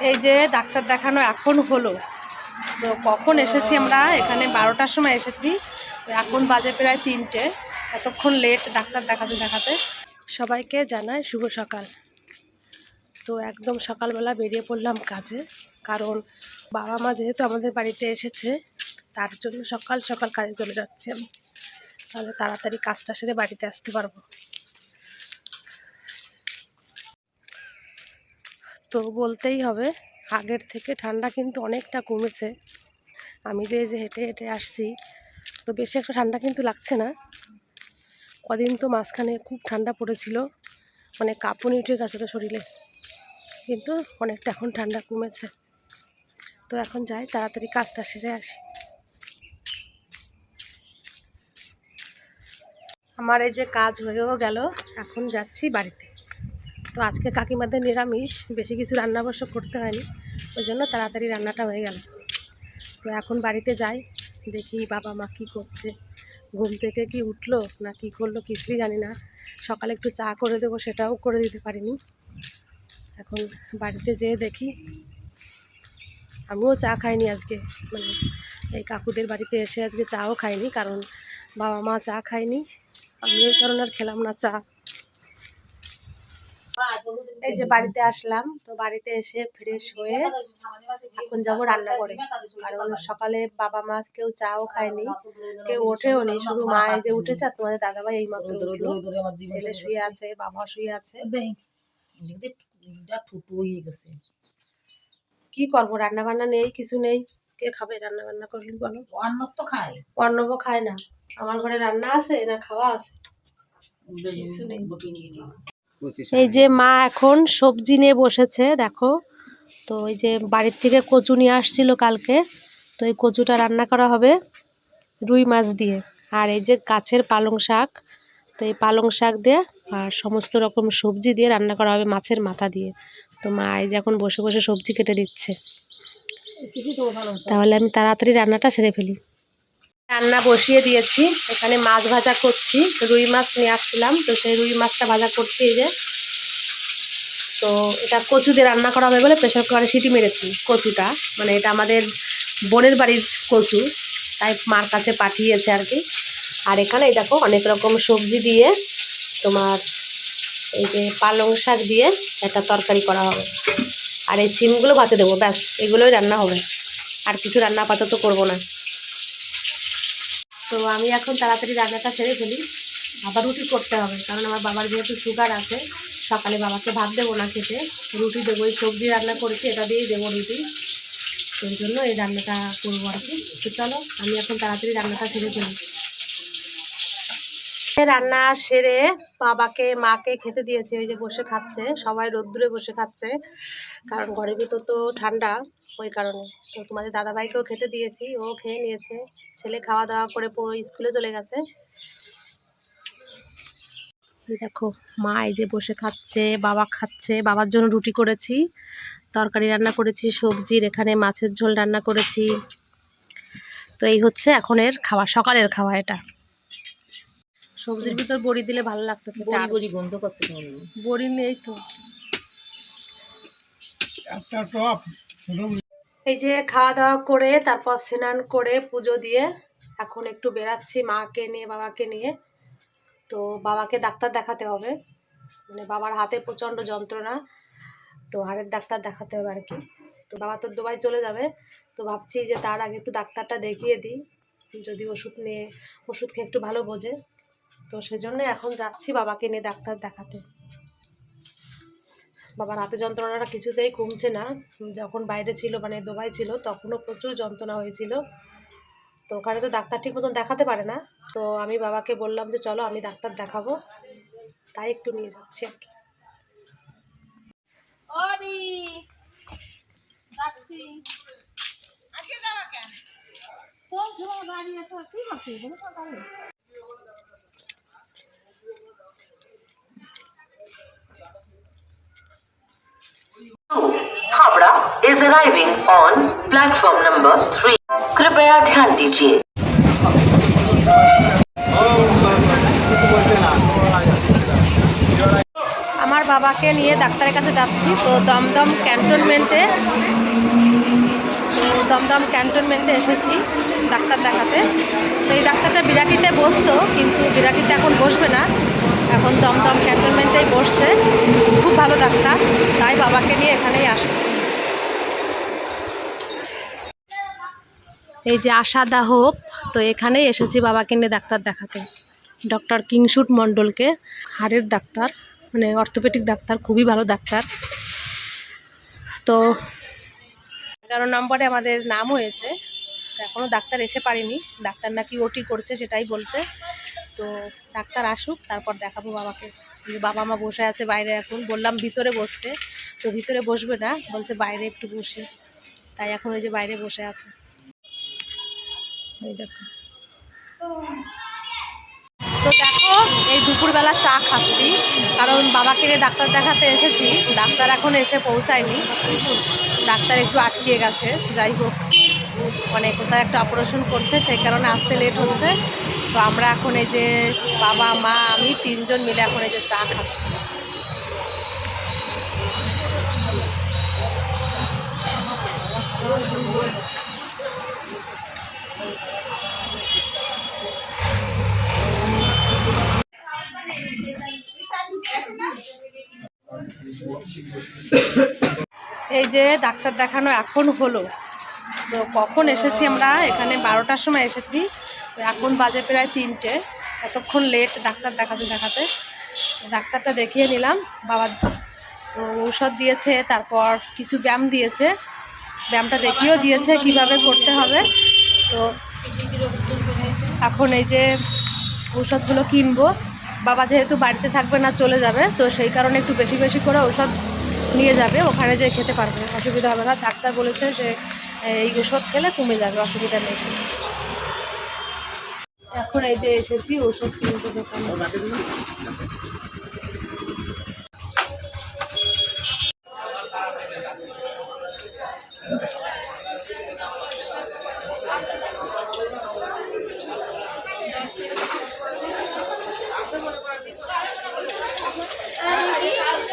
এই যে ডাক্তার দেখানো এখন হলো। তো কখন এসেছি আমরা? এখানে বারোটার সময় এসেছি। এখন বাজে প্রায় তিনটে। এতক্ষণ লেট ডাক্তার দেখাতে দেখাতে। সবাইকে জানায় শুভ সকাল। তো একদম সকালবেলা বেরিয়ে পড়লাম কাজে। কারণ বাবা মা যেহেতু আমাদের বাড়িতে এসেছে, তার জন্য সকাল সকাল কাজে চলে যাচ্ছি আমি। তাহলে তাড়াতাড়ি কাজটা সেরে বাড়িতে আসতে পারব। তো বলতেই হবে, আগের থেকে ঠান্ডা কিন্তু অনেকটা কমেছে। আমি যে যে হেঁটে হেঁটে আসছি, তো বেশি একটা ঠান্ডা কিন্তু লাগছে না। কদিন তো মাঝখানে খুব ঠান্ডা পড়েছিল মানে কাঁপুনি উঠে গেছে তো শরীরে। কিন্তু অনেকটা এখন ঠান্ডা কমেছে। তো এখন যাই, তাড়াতাড়ি কাজটা সেরে আসি। আমার এই যে কাজ হয়েও গেল, এখন যাচ্ছি বাড়িতে। তো আজকে কাকিমাদের নিরামিষ, বেশি কিছু রান্না অবশ্য করতে হয়নি, ওই জন্য তাড়াতাড়ি রান্নাটা হয়ে গেল। তো এখন বাড়িতে যাই, দেখি বাবা মা কী করছে, ঘুম থেকে কি উঠল না কি করল কিছুই জানি না, সকালে একটু চা করে দেবো সেটাও করে দিতে পারিনি। এখন বাড়িতে যেয়ে দেখি, আমিও চা খাইনি আজকে মানে এই কাকুদের বাড়িতে এসে আজকে চাও খাইনি, কারণ বাবা মা চা খায়নি, আমি ওই কারণে আর খেলাম না চা। এই যে বাড়িতে আসলাম তো বাড়িতে এসে ফ্রেশ হয়ে এখন যাব রান্না করে। কারণ সকালে বাবা মা কেউ চাও খায়নি কেউ ওঠেও নি শুধু মা এই যে উঠেছে আর তোমাদের দাদাভাই এই মাত্র ছেলে শুয়ে আছে বাবা শুয়ে আছে। কি করব রান্না বান্না নেই কিছু নেই। কে খাবে রান্না বান্না করলি বলো? অন্ন তো খায়। অর্ণব খায় না। আমার ঘরে রান্না আছে না খাওয়া আছে? কিছু নেই। এই যে মা এখন সবজি নিয়ে বসেছে দেখো। তো ওই যে বাড়ির থেকে কচু নিয়ে আসছিল কালকে তো এই কচুটা রান্না করা হবে রুই মাছ দিয়ে। আর এই যে গাছের পালং শাক তো এই পালং শাক দিয়ে আর সমস্ত রকম সবজি দিয়ে রান্না করা হবে মাছের মাথা দিয়ে। তো মা এই যে এখন বসে বসে সবজি কেটে দিচ্ছে তাহলে আমি তাড়াতাড়ি রান্নাটা সেরে ফেলি। রান্না বসিয়ে দিয়েছি। এখানে মাছ ভাজা করছি, রুই মাছ নিয়ে আসছিলাম। তো সেই রুই মাছটা ভাজা করছি এই যে। তো এটা কচু দিয়ে রান্না করা হবে বলে প্রেশার কুকারে সিটি মেরেছি, কচুটা। মানে এটা আমাদের বোনের বাড়ির কচু, তাই মার কাছে পাঠিয়েছে আর কি। আর এখানে দেখো অনেক রকম সবজি দিয়ে তোমার এই যে পালং শাক দিয়ে একটা তরকারি করা হবে। আর এই সিমগুলো ভাতে দেবো, ব্যাস, এগুলোই রান্না হবে। আর কিছু রান্না আপাতত করব না। তো আমি এখন তাড়াতাড়ি রান্নাটা সেরে ফেলি। আবার রুটি করতে হবে, কারণ আমার বাবার যেহেতু সুগার আছে, সকালে বাবাকে ভাত দেবো না খেতে। রুটি দেবো এই সবজি রান্না করেছি, এটা দিয়েই দেবো রুটি। সেই জন্য এই রান্নাটা করব আর কি। তো চলো, আমি এখন তাড়াতাড়ি রান্নাটা সেরে ফেলি। রান্না সেরে বাবাকে, মাকে খেতে দিয়েছে, ওই যে বসে খাচ্ছে, সবাই রোদ্দুরে বসে খাচ্ছে, কারণ ঘরের ভিতর তো ঠান্ডা ওই কারণে। তো তোমাদের দাদাভাইকেও খেতে দিয়েছি, ও খেয়ে নিয়েছে, ছেলে খাওয়া দাওয়া করে পুরো স্কুলে চলে গেছে। দেখো, মা এই যে বসে খাচ্ছে, বাবা খাচ্ছে, বাবার জন্য রুটি করেছি, তরকারি রান্না করেছি, সবজির, এখানে মাছের ঝোল রান্না করেছি। তো এই হচ্ছে এখনের খাওয়া, সকালের খাওয়া এটা। সবজির ভিতর বড়ি দিলে ভালো লাগতো বড়ি বড়ি গন্ধ করছে বড়ি নেই তো। এই যে খাওয়া দাওয়া করে তারপর স্নান করে পুজো দিয়ে এখন একটু বেরাচ্ছি মাকে নিয়ে বাবাকে নিয়ে। তো বাবাকে ডাক্তার দেখাতে হবে। মানে বাবার হাতে প্রচণ্ড যন্ত্রণা তো হাড়ের ডাক্তার দেখাতে হবে আর কি। তো বাবা তো দুবাই চলে যাবে তো ভাবছি যে তার আগে একটু ডাক্তারটা দেখিয়ে দিই। যদি ওষুধ নিয়ে ওষুধ খেয়ে একটু ভালো বোঝে। তো সেজন্য এখন যাচ্ছি বাবাকে নিয়ে ডাক্তার দেখাতে। বাবার হাতে যন্ত্রণাটা কিছুতেই কমছে না। যখন বাইরে ছিল মানে দুবাই ছিল, তখনও প্রচুর যন্ত্রণা হয়েছিল। তো ওখানে তো ডাক্তার ঠিক মতন দেখাতে পারে না। তো আমি বাবাকে বললাম যে, চলো, আমি ডাক্তার দেখাবো। তাই একটু নিয়ে যাচ্ছি আর কি। Howrah is arriving on platform number three. कृपया ध्यान दीजिए আমার বাবা বাবাকে নিয়ে ডাক্তারের কাছে যাচ্ছি তো দমদম ক্যান্টনমেন্টে তো দমদম ক্যান্টনমেন্টে এসেছি ডাক্তার দেখাতে তো এই ডাক্তারটা বিরাটিতে বসতো কিন্তু বিরাটিতে এখন বসবে না এখন দমদম ক্যান্টনমেন্টেই বসছে। খুব ভালো ডাক্তার, তাই বাবাকে নিয়ে এখানেই আসছে। এই যে আশা দা হোপ, তো এখানেই এসেছি বাবাকে নিয়ে ডাক্তার দেখাতে। ডক্টর কিংশুট মণ্ডলকে, হাড়ের ডাক্তার মানে অর্থোপেডিক ডাক্তার, খুবই ভালো ডাক্তার। তো এগারো নম্বরে আমাদের নাম হয়েছে এখনও ডাক্তার এসে পারিনি। ডাক্তার নাকি ওটি করছে সেটাই বলছে। তো ডাক্তার আসুক, তারপর দেখাবো বাবাকে। বাবা মা বসে আছে বাইরে এখন। বললাম, ভিতরে বসতে। তো ভিতরে বসবে না, বলছে, বাইরে একটু বসি। তাই এখন ওই যে বাইরে বসে আছে। এই তো দেখো, এই দুপুরবেলা চা খাচ্ছি। কারণ বাবাকে ডাক্তার দেখাতে এসেছি। ডাক্তার এখন এসে পৌঁছায়নি। ডাক্তার একটু আটকিয়ে গেছে। যাই হোক মানে কোথাও একটা অপারেশন করছে, সেই কারণে আসতে লেট হচ্ছে। তো আমরা এখন এই যে বাবা, মা, আমি তিনজন মিলে এখন এই যে চা খাচ্ছি। এই যে ডাক্তার দেখানো এখন হলো। তো কখন এসেছি আমরা? এখানে বারোটার সময় এসেছি। এখন বাজে প্রায় তিনটে। এতক্ষণ লেট ডাক্তার দেখাতে দেখাতে। ডাক্তারটা দেখিয়ে নিলাম। বাবার তো ঔষধ দিয়েছে, তারপর কিছু ব্যায়াম দিয়েছে। ব্যায়ামটা দেখিয়েও দিয়েছে কীভাবে করতে হবে। তো এখন এই যে ঔষধগুলো কিনবো। বাবা যেহেতু বাড়িতে থাকবে না, চলে যাবে। তো সেই কারণে একটু বেশি বেশি করে ঔষধ নিয়ে যাবে। ওখানে যেয়ে খেতে পারবে। অসুবিধা হবে না। ডাক্তার বলেছে যে, এই ওষুধ খেলে কমে যাবে, অসুবিধা নেই। এখন এই যে এসেছি, ওষুধ কিনতে দোকানে।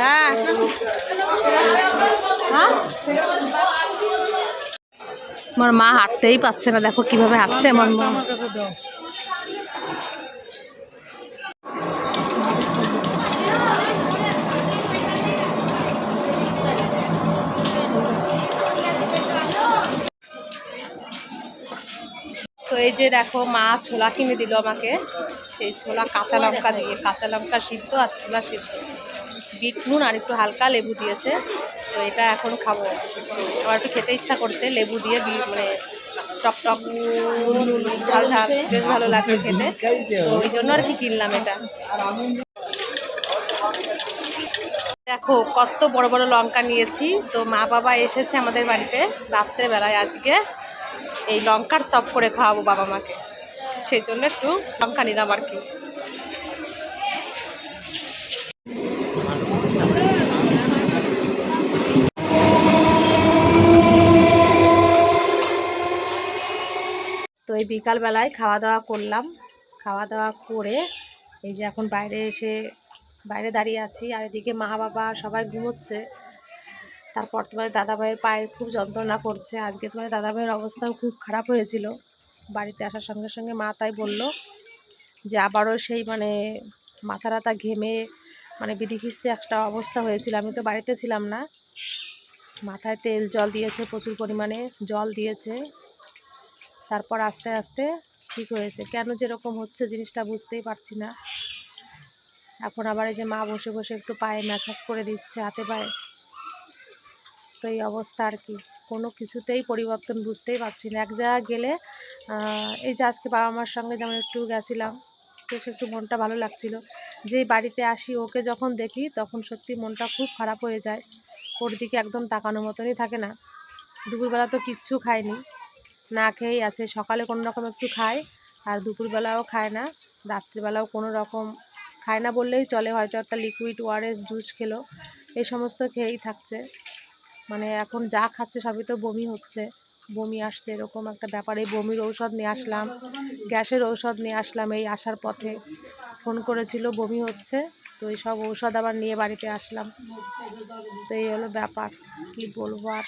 হ্যাঁ। হ্যাঁ? আমার মা হাঁটতেই পাচ্ছে না, দেখো কীভাবে হাঁটছে আমার মা। এই যে দেখো মা ছোলা কিনে দিল আমাকে। সেই ছোলা কাঁচা লঙ্কা দিয়ে, কাঁচা লঙ্কা সিদ্ধ আর ছোলা সিদ্ধ। বিট নুন আর একটু হালকা লেবু দিয়েছে। তো এটা এখন খাব। আমার একটু খেতে ইচ্ছা করছে, লেবু দিয়ে মানে টক টক ঝাল ঝাল, বেশ ভালো লাগছে খেতে। তো ওই জন্য আর কি কিনলাম এটা। দেখো, কত বড় বড় লঙ্কা নিয়েছি। তো মা বাবা এসেছে আমাদের বাড়িতে রাত্রেবেলায় আজকে। এই লঙ্কার চপ করে খাওয়াবো বাবা মাকে। সেই জন্য একটু লঙ্কা নিলাম আর কি। তো এই বিকালবেলায় খাওয়া দাওয়া করলাম। খাওয়া দাওয়া করে এই যে এখন বাইরে এসে বাইরে দাঁড়িয়ে আছি আর এদিকে মা বাবা সবাই ঘুমোচ্ছে। তারপর তোমাদের দাদাভাইয়ের পায়ে খুব যন্ত্রণা করছে। আজকে তোমাদের দাদাভাইয়ের অবস্থাও খুব খারাপ হয়েছিল। বাড়িতে আসার সঙ্গে সঙ্গে মা তাই বলল যে আবারও সেই মানে মাথা রাতা ঘেমে মানে বিধিখিস্তে একটা অবস্থা হয়েছিল। আমি তো বাড়িতে ছিলাম না। মাথায় তেল জল দিয়েছে, প্রচুর পরিমাণে জল দিয়েছে। তারপর আস্তে আস্তে ঠিক হয়েছে। কেন যেরকম হচ্ছে জিনিসটা বুঝতেই পারছি না। এখন আবার এই যে মা বসে বসে একটু পায়ে ম্যাসাজ করে দিচ্ছে, হাতে পায়ে। তো এই অবস্থা আর কি। কোনো কিছুতেই পরিবর্তন বুঝতেই পারছি না। এক জায়গায় গেলে এই যে আজকে বাবা মার সঙ্গে যেমন একটু গেছিলাম, বেশ একটু মনটা ভালো লাগছিল। যেই বাড়িতে আসি, ওকে যখন দেখি, তখন সত্যি মনটা খুব খারাপ হয়ে যায়। ওর দিকে একদম তাকানো মতনই থাকে না। দুপুরবেলা তো কিচ্ছু খায়নি। না খেয়েই আছে। সকালে কোনো রকম একটু খায়, আর দুপুরবেলাও খায় না। রাত্রিবেলাও কোনো রকম খায় না বললেই চলে। হয়তো একটা লিকুইড ওআরএস জুস খেলো। এই সমস্ত খেয়েই থাকছে। মানে এখন যা খাচ্ছে সবই তো বমি হচ্ছে। বমি আসছে এরকম একটা ব্যাপারে। বমির ঔষধ নিয়ে আসলাম, গ্যাসের ঔষধ নিয়ে আসলাম এই আসার পথে। ফোন করেছিল, বমি হচ্ছে। তো এই সব ঔষধ আবার নিয়ে বাড়িতে আসলাম। তো এই হলো ব্যাপার, কি বলব আর?